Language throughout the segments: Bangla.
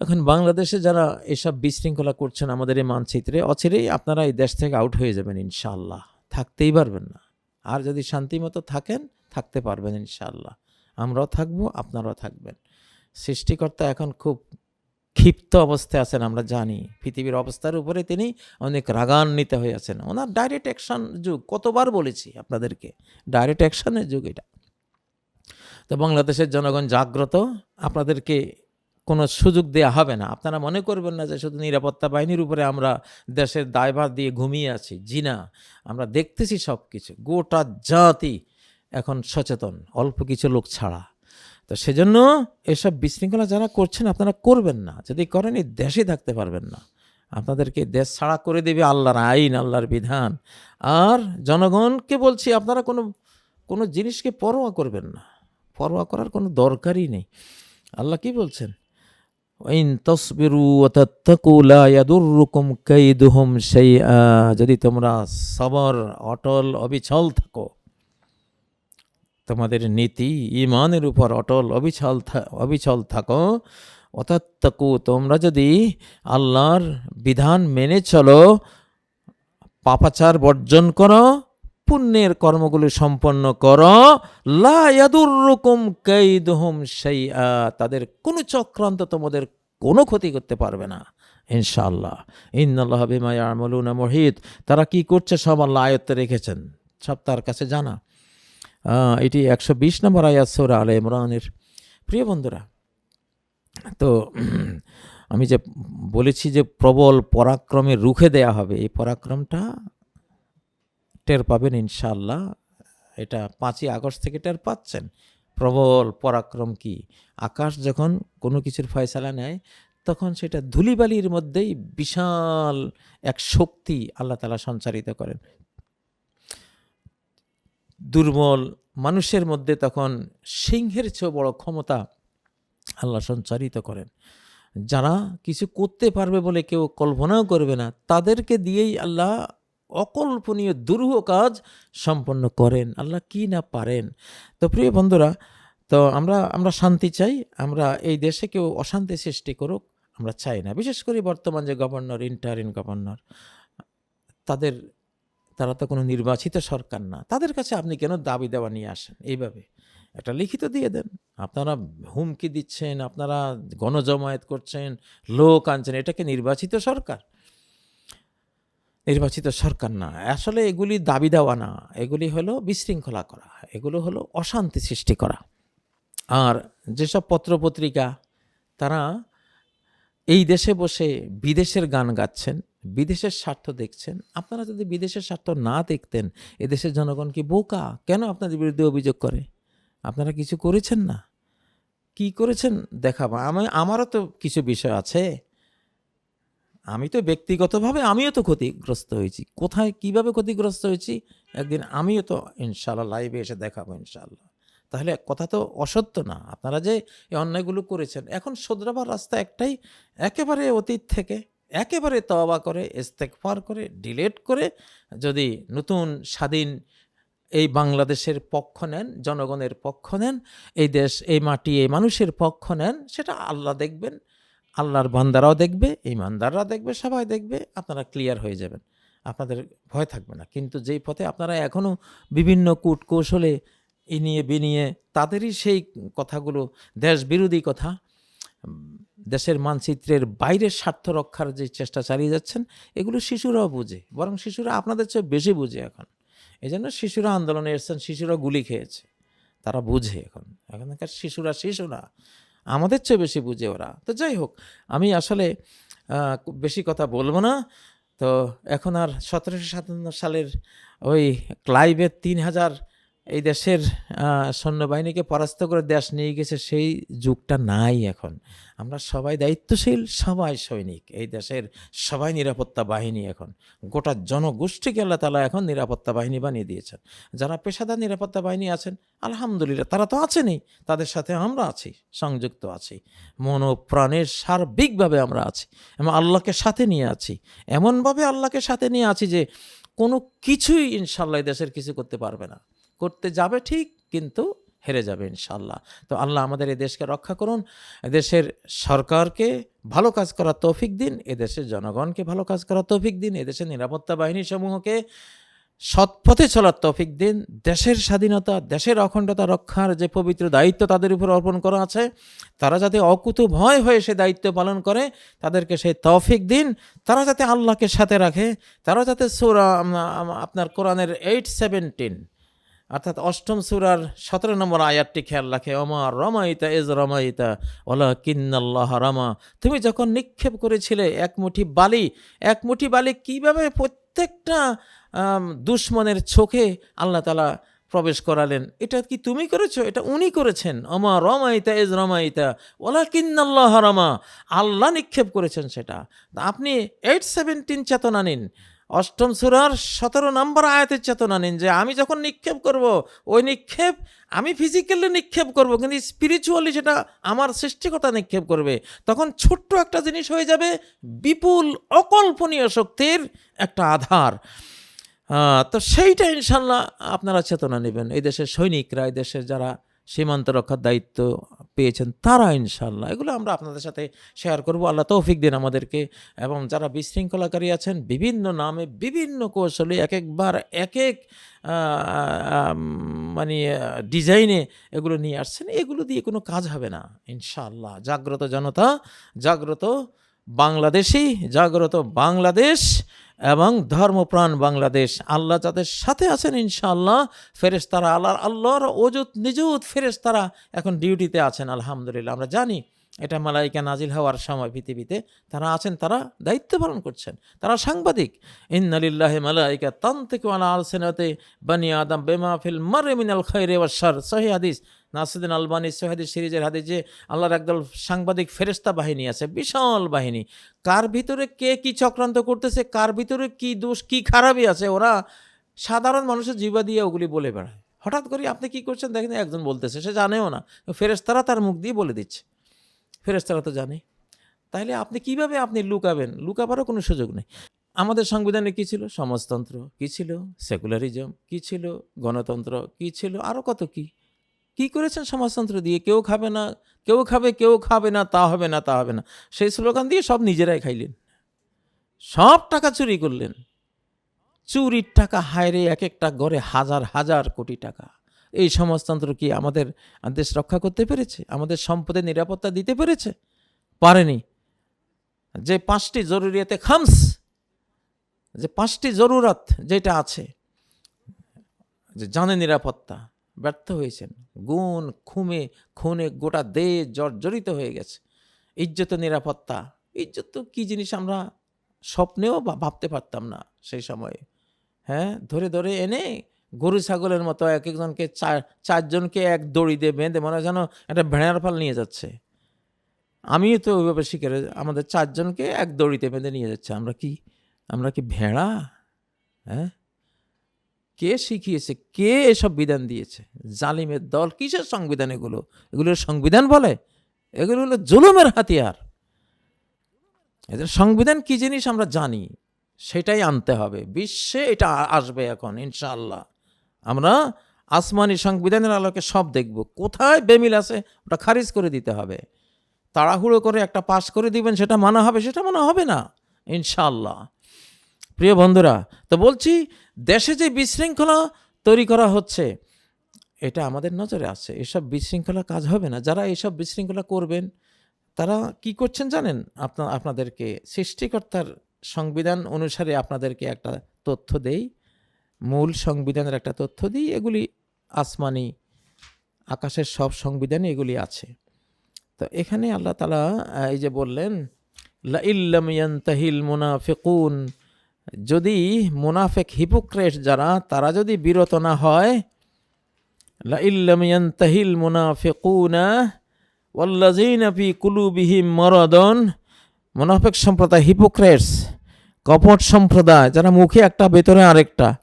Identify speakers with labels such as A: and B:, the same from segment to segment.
A: এখন বাংলাদেশে যারা এসব বিশৃঙ্খলা করছেন আমাদের এই মানচিত্রে, অচিরেই আপনারা এই দেশ থেকে আউট হয়ে যাবেন ইনশাল্লাহ থাকতেই পারবেন না। আর যদি শান্তিমতো থাকেন, থাকতে পারবেন ইনশাল্লাহ আমরাও থাকব, আপনারাও থাকবেন। সৃষ্টিকর্তা এখন খুব ক্ষিপ্ত অবস্থায় আছেন, আমরা জানি। পৃথিবীর অবস্থার উপরে তিনি অনেক রাগান্বিত হয়ে আছেন। ওনার ডাইরেক্ট অ্যাকশন যুগ, কতবার বলেছি আপনাদেরকে ডাইরেক্ট অ্যাকশনের যুগ এটা। তো বাংলাদেশের জনগণ জাগ্রত, আপনাদেরকে কোনো সুযোগ দেয়া হবে না। আপনারা মনে করবেন না যে শুধু নিরাপত্তা বাহিনীর উপরে আমরা দেশের দায়ভার দিয়ে ঘুমিয়ে আছি। জি না, আমরা দেখতেছি সব কিছু গোটা জাতি এখন সচেতন, অল্প কিছু লোক ছাড়া। তো সেজন্য এসব বিশৃঙ্খলা যারা করছেন, আপনারা করবেন না। যদি করেন, এই দেশে থাকতে পারবেন না। আপনাদেরকে দেশ ছাড়া করে দেবে আল্লাহর আইন, আল্লাহর বিধান। আর জনগণকে বলছি, আপনারা কোনো কোনো জিনিসকে পরোয়া করবেন না। পরোয়া করার কোনো দরকারই নেই। আল্লাহ কি বলছেন? যদি তোমরা সবর, অটল, অবিচল থাকো, তোমাদের নীতি ইমানের উপর অটল, অবিচল অবিচল থাকো অতাত্তাকু তোমরা যদি আল্লাহর বিধান মেনে চলো, পাপাচার বর্জন করো পুণ্যের কর্মগুলি সম্পন্ন করো। লা ইয়াদুররুকুম কাইদুহুম শাইআ। তাদের কোনো চক্রান্ত তোমাদের কোনো ক্ষতি করতে পারবে না, ইনশাআল্লাহ। ইন্নাল্লাহ বিমা ইয়ামালুনা মুহিত। তারা কি করছে সব আল্লাহ আয়ত্তে রেখেছেন, সব তার কাছে জানা। এটি একশো বিশ নম্বর আয়াত সৌরা আলে ইমরানের। প্রিয় বন্ধুরা, তো আমি যে বলেছি যে প্রবল পরাক্রমে রুখে দেয়া হবে, এই পরাক্রমটা টের পাবেন ইনশাল্লাহ এটা পাঁচই আগস্ট থেকে টের পাচ্ছেন। প্রবল পরাক্রম কি? আকাশ যখন কোনো কিছুর ফয়সালা নেয়, তখন সেটা ধুলিবালির মধ্যেই বিশাল এক শক্তি আল্লাহ তালা সঞ্চারিত করেন। দুর্বল মানুষের মধ্যে তখন সিংহের চেয়েও বড় ক্ষমতা আল্লাহ সঞ্চারিত করেন। যারা কিছু করতে পারবে বলে কেউ কল্পনাও করবে না, তাদেরকে দিয়েই আল্লাহ অকল্পনীয়, দুরূহ কাজ সম্পন্ন করেন। আল্লাহ কি না পারেন? তো প্রিয় বন্ধুরা, তো আমরা আমরা শান্তি চাই, আমরা এই দেশে কেউ অশান্তি সৃষ্টি করুক, আমরা চাই না। বিশেষ করে বর্তমান যে গভর্নর ইন্টারিন গভর্নর, তাদের, তারা তো কোনো নির্বাচিত সরকার না। তাদের কাছে আপনি কেন দাবি দেওয়া নিয়ে আসেন? এইভাবে একটা লিখিত দিয়ে দেন। আপনারা হুমকি দিচ্ছেন, আপনারা গণজমায়েত করছেন, লোক আনছেন, এটাকে নির্বাচিত সরকার। নির্বাচিত সরকার না। আসলে এগুলি দাবি দেওয়া না। এগুলি হলো বিশৃঙ্খলা করা। এগুলো হলো অশান্তি সৃষ্টি করা। আর যেসব পত্রপত্রিকা, তারা এই দেশে বসে বিদেশের গান গাচ্ছেন, বিদেশের স্বার্থ দেখছেন। আপনারা যদি বিদেশের স্বার্থ না দেখতেন, এদেশের জনগণ কি বোকা? কেন আপনাদের বিরুদ্ধে অভিযোগ করে? আপনারা কিছু করেছেন না? কি করেছেন? দেখাবো আমি আমারও তো কিছু বিষয় আছে। আমি তো ব্যক্তিগতভাবে আমিও তো ক্ষতিগ্রস্ত হয়েছি। কোথায় কীভাবে ক্ষতিগ্রস্ত হয়েছি? একদিন আমিও তো ইনশাল্লাহ লাইভে এসে দেখাবো ইনশাল্লাহ তাহলে কথা তো অসত্য না। আপনারা যে এই অন্যায়গুলো করেছেন, এখন শোধরাবার রাস্তা একটাই, একেবারে অতীত থেকে একেবারে তওবা করে ইস্তেকফার করে ডিলেট করে যদি নতুন, স্বাধীন এই বাংলাদেশের পক্ষ নেন, জনগণের পক্ষ নেন, এই দেশ, এই মাটি, এই মানুষের পক্ষ নেন, সেটা আল্লাহ দেখবেন। আল্লাহর বান্দারাও দেখবে ইমানদাররা দেখবে, সবাই দেখবে, আপনারা ক্লিয়ার হয়ে যাবেন। আপনাদের ভয় থাকবে না। কিন্তু যেই পথে আপনারা এখনও বিভিন্ন কূট কৌশলে ইনিয়ে বিনিয়ে তাদেরই সেই কথাগুলো দেশ বিরোধী কথা, দেশের মানচিত্রের বাইরের স্বার্থ রক্ষার যে চেষ্টা চালিয়ে যাচ্ছেন, এগুলো শিশুরাও বুঝে, বরং শিশুরা আপনাদের চেয়ে বেশি বুঝে এখন। এই জন্য শিশুরা আন্দোলনে এসছেন, শিশুরা গুলি খেয়েছে, তারা বুঝে এখন। এখনকার শিশুরা শিশু না। আমাদের চেয়ে বেশি বুঝে ওরা। তো যাই হোক, আমি আসলে বেশি কথা বলব না। তো এখন আর সতেরোশো সাতান্ন সালের ওই ক্লাইভের তিন হাজার এই দেশের সৈন্যবাহিনীকে পরাস্ত করে দেশ নিয়ে গেছে সেই যুগটা নাই এখন। আমরা সবাই দায়িত্বশীল, সবাই সৈনিক। এই দেশের সবাই নিরাপত্তা বাহিনী এখন। গোটা জনগোষ্ঠীকে আল্লাহ তালা এখন নিরাপত্তা বাহিনী বানিয়ে দিয়েছেন। যারা পেশাদার নিরাপত্তা বাহিনী আছেন, আলহামদুলিল্লাহ তারা তো আছেনই। তাদের সাথে আমরা আছি, সংযুক্ত আছি। মন ও প্রাণের সার্বিকভাবে আমরা আছি এবং আল্লাহকে সাথে নিয়ে আছি। এমনভাবে আল্লাহকে সাথে নিয়ে আছি যে কোনো কিছুই ইনশাল্লাহ দেশের কিছু করতে পারবে না। করতে যাবে ঠিক, কিন্তু হেরে যাবে ইনশাল্লাহ তো আল্লাহ আমাদের এই দেশকে রক্ষা করুন এদেশের সরকারকে ভালো কাজ করার তৌফিক দিন, এদেশের জনগণকে ভালো কাজ করার তৌফিক দিন, এদেশের নিরাপত্তা বাহিনী সমূহকে সৎপথে চলার তৌফিক দিন, দেশের স্বাধীনতা, দেশের অখণ্ডতা রক্ষার যে পবিত্র দায়িত্ব তাদের উপর অর্পণ করা আছে, তারা যাতে অকুত ভয় হয়ে সে দায়িত্ব পালন করে, তাদেরকে সেই তৌফিক দিন, তারা যাতে আল্লাহকে সাথে রাখে, তারা যাতে সুরা আপনার কোরআনের এইট সেভেন্টিন অর্থাৎ অষ্টম সুরার সতেরো নম্বর আয়াতটি খেয়াল রাখে অমা রমাইতা এজ রমাইতা ওলা কিন্নাল্লাহ রমা। তুমি যখন নিক্ষেপ করেছিলে এক মুঠি বালি, এক মুঠি বালি কীভাবে প্রত্যেকটা দুশ্মনের চোখে আল্লাহ তালা প্রবেশ করালেন? এটা কি তুমি করেছ? এটা উনি করেছেন। অমা রমাইতা এজ রমাইতা ওলা কিন্নাল্লাহ রমা। আল্লাহ নিক্ষেপ করেছেন সেটা। আপনি এইট সেভেন্টিন চেতনা নিন। অষ্টম সুরার সতেরো নম্বর আয়াতের চেতনা নিন যে আমি যখন নিক্ষেপ করব, ওই নিক্ষেপ আমি ফিজিক্যালি নিক্ষেপ করব, কিন্তু স্পিরিচুয়ালি সেটা আমার সৃষ্টিকতা নিক্ষেপ করবে। তখন ছোট্ট একটা জিনিস হয়ে যাবে, বিপুল অকল্পনীয় শক্তির একটা আধার। তো সেইটা ইনশাল্লাহ আপনারা চেতনা নেবেন। এই দেশের সৈনিকরা, এই দেশের যারা সীমান্ত রক্ষার দায়িত্ব পেয়েছেন, তারা ইনশাল্লাহ এগুলো আমরা আপনাদের সাথে শেয়ার করব। আল্লাহ তৌফিক দিন আমাদেরকে। এবং যারা বিশৃঙ্খলাকারী আছেন, বিভিন্ন নামে, বিভিন্ন কৌশলে এক একবার এক এক মানে ডিজাইনে এগুলো নিয়ে আসছেন। এগুলো দিয়ে কোনো কাজ হবে না, ইনশাআল্লাহ। জাগ্রত জনতা, জাগ্রত বাংলাদেশি, জাগ্রত বাংলাদেশ এবং ধর্মপ্রাণ বাংলাদেশ। আল্লাহ যাদের সাথে আছেন ইনশাআল্লাহ, ফেরেশতারা আল্লাহ, আল্লাহর অজুত নিজুত ফেরেশতারা এখন ডিউটিতে আছেন, আলহামদুলিল্লাহ। আমরা জানি এটা মালাইকা নাজিল হওয়ার সময় পৃথিবীতে। তারা আছেন, তারা দায়িত্ব পালন করছেন, তারা সাংবাদিক। ইন্নালিল্লাহ মালাইকা তান থেকে আলা আল সেনাতে বানি আদম বেমাফিল মারে মিনাল খৈরে ওয়াসার সহি হাদিস নাসিদিন আলবানী সহাদিস সিরিজের হাদিস যে আল্লাহর একদল সাংবাদিক ফেরেস্তা বাহিনী আছে, বিশাল বাহিনী। কার ভিতরে কে কি চক্রান্ত করতেছে, কার ভিতরে কি দোষ, কি খারাপই আছে, ওরা সাধারণ মানুষের জীবা দিয়ে ওগুলি বলে বেড়ায়। হঠাৎ করে আপনি কি করছেন? দেখেন, একজন বলতেছে, সে জানেও না। ফেরেস্তারা তার মুখ দিয়ে বলে দিচ্ছে। ফেরেস্তারা তো জানে। তাহলে আপনি কীভাবে আপনি লুকাবেন? লুকাবারও কোনো সুযোগ নেই। আমাদের সংবিধানে কি ছিল? সমাজতন্ত্র কি ছিল? সেকুলারিজম কি ছিল? গণতন্ত্র কি ছিল? আরও কত কি? কি করেছেন সমাজতন্ত্র দিয়ে? কেউ খাবে না, কেউ খাবে কেউ খাবে না, তা হবে না, তা হবে না। সেই স্লোগান দিয়ে সব নিজেরাই খাইলেন। সব টাকা চুরি করলেন। চুরির টাকা হায়রে এক একটা ঘরে হাজার হাজার কোটি টাকা। এই সমাজতন্ত্র কি আমাদের দেশ রক্ষা করতে পেরেছে? আমাদের সম্পদের নিরাপত্তা দিতে পেরেছে? পারেনি। যে পাঁচটি জরুরিয়াতে খামস, যে পাঁচটি জরুরত যেটা আছে, যে জানে নিরাপত্তা ব্যর্থ হয়েছেন। গুণ, খুমে, খুনে গোটা দেশ জর্জরিত হয়ে গেছে। ইজ্জত নিরাপত্তা, ইজ্জত তো কী জিনিস আমরা স্বপ্নেও ভাবতে পারতাম না সেই সময়ে। হ্যাঁ ধরে ধরে এনে গরু ছাগলের মতো এক একজনকে চার, চারজনকে এক দড়ি দিয়ে বেঁধে মনে হয় যেন একটা ভেড়ার ফাল নিয়ে যাচ্ছে। আমিও তো ওইভাবে শিখে আমাদের চারজনকে এক দড়িতে বেঁধে নিয়ে যাচ্ছে। আমরা কি আমরা কি ভেড়া? হ্যাঁ? কে শিখিয়েছে? কে এসব বিধান দিয়েছে? জালিমের দল কিসের সংবিধান এগুলো? এগুলো সংবিধান বলে? এগুলো হলো জুলুমের হাতিয়ার। এদের সংবিধান কি জিনিস আমরা জানি? সেটাই আনতে হবে। বিশ্বে এটা আসবে এখন, ইনশাআল্লাহ। আমরা আসমানি সংবিধানের আলোকে সব দেখব। কোথায় বেমিল আছে ওটা খারিজ করে দিতে হবে। তাড়াহুড়ো করে একটা পাস করে দিবেন, সেটা মানা হবে, সেটা মানা হবে না, ইনশাআল্লাহ। প্রিয় বন্ধুরা, তো বলছি দেশে যে বিশৃঙ্খলা তৈরি করা হচ্ছে, এটা আমাদের নজরে আছে। এসব বিশৃঙ্খলা কাজ হবে না। যারা এসব বিশৃঙ্খলা করবেন, তারা কি করছেন জানেন? আপনা, আপনাদেরকে সৃষ্টিকর্তার সংবিধান অনুসারে আপনাদেরকে একটা তথ্য দেই। মূল সংবিধানের একটা তথ্য দিই। এগুলি আসমানি আকাশের সব সংবিধানে এগুলি আছে। তো এখানে আল্লাহ তালা এই যে বললেন, লা ইল্লাম ইয়ান্তাহিল মুনাফিকুন যদি মুনাফেক হিপোক্রেট যারা, তারা যদি বিরত না হয় লা ইল্লাম ইয়ান্তাহিল মুনাফিকুনা ওয়াল্লাযীনা ফি কুলুবিহিম মারাদুন। মুনাফিক সম্প্রদায় হিপোক্রেটস কপট সম্প্রদায়, যারা মুখে একটা, ভেতরে আরেকটা,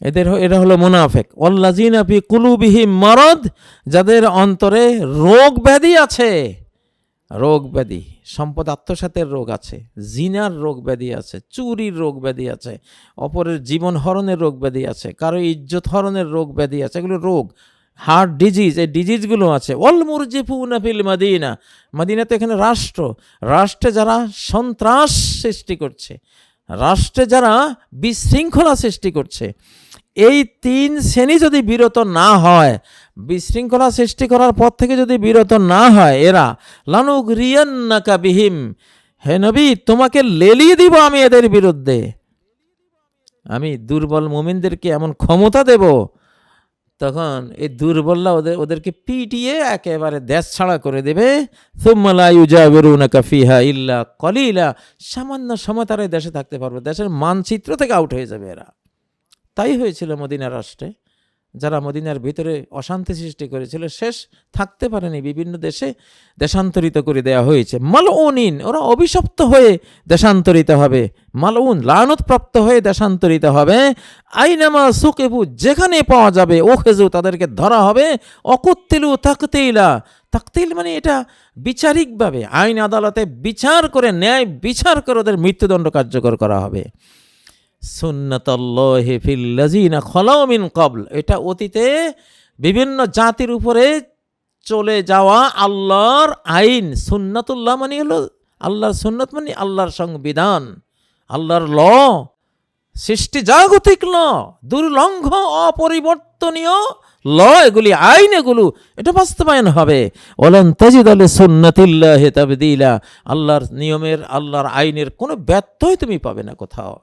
A: এদের এরা হলো মুনাফেক। ওয়াল্লাযীনা ফি কুলুবিহিম মারাদ, যাদের অন্তরে রোগ ব্যাধি আছে। রোগ ব্যাধি সম্পদ আত্মসাতের রোগ আছে, জিনার রোগ ব্যাধি আছে, চুরির রোগ ব্যাধি আছে, অপরের জীবন হরণের রোগ ব্যাধি আছে, কারও ইজ্জত হরণের রোগ ব্যাধি আছে, এগুলো রোগ। হার্ট ডিজিজ, এই ডিজিজগুলো আছে। অল মুরজিফুনা ফিল মাদিনা মাদিনা তো এখানে রাষ্ট্র। রাষ্ট্রে যারা সন্ত্রাস সৃষ্টি করছে, রাষ্ট্রে যারা বিশৃঙ্খলা সৃষ্টি করছে, এই তিন শ্রেণি যদি বিরত না হয় বিশৃঙ্খলা সৃষ্টি করার পর থেকে যদি বিরত না হয়, এরা লানুক রিয়ান্নাকা বিহিম। হে নবী, তোমাকে লেলিয়ে দিব আমি এদের বিরুদ্ধে। আমি দুর্বল মুমিনদেরকে এমন ক্ষমতা দেব। তখন এই দুর্বলরা ওদের, ওদেরকে পিটিয়ে একেবারে দেশ ছাড়া করে দেবে। ফিহা ইল্লা কলিলা। সামান্য সময় তারা দেশে থাকতে পারবে। দেশের মানচিত্র থেকে আউট হয়ে যাবে এরা। তাই হয়েছিল মদিনা রাষ্ট্রে। যারা মদিনার ভিতরে অশান্তি সৃষ্টি করেছিল, শেষ থাকতে পারেনি, বিভিন্ন দেশে দেশান্তরিত করে দেওয়া হয়েছে। মালউনিন, ওরা অভিশপ্ত হয়ে দেশান্তরিত হবে। মালউন, লানতপ্রাপ্ত হয়ে দেশান্তরিত হবে। আইনামা সুকেবু, যেখানে পাওয়া যাবে, ও খেজু তাদেরকে ধরা হবে। অকত্তিলু তাকতিলা, তাকতিল মানে এটা বিচারিকভাবে, আইন আদালতে বিচার করে, ন্যায় বিচার করে ওদের মৃত্যুদণ্ড কার্যকর করা হবে। সুন্নাতাল্লাহি কবল এটা অতীতে বিভিন্ন জাতির উপরে চলে যাওয়া আল্লাহর আইন। সুন্নাতুল্লাহ মানে হলো আল্লাহর সুন্নত মানে আল্লাহর সংবিধান, আল্লাহর ল। সৃষ্টি জাগতিক ল, দুর্লঙ্ঘ, অপরিবর্তনীয় ল, এগুলি আইন, এগুলো, এটা বাস্তবায়ন হবে। ওলান তাজিদ আলী সুন্নাতিল্লাহ তাবদিলা। আল্লাহর নিয়মের, আল্লাহর আইনের কোনো ব্যত্যয় তুমি পাবে না কোথাও।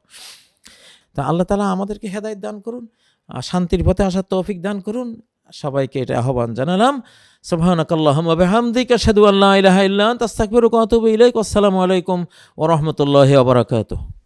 A: তা আল্লাহ তালা আমাদেরকে হেদায়ত দান করুন, আর শান্তির পথে আসার তৌফিক দান করুন। সবাইকে এটা আহ্বান জানালাম। সুবহানাকাল্লাহুম্মা সাদু আল্লাহ ইলাইক। আসসালামু আলাইকুম ও রহমতুল্লাহ ওয়া বারাকাতুহু।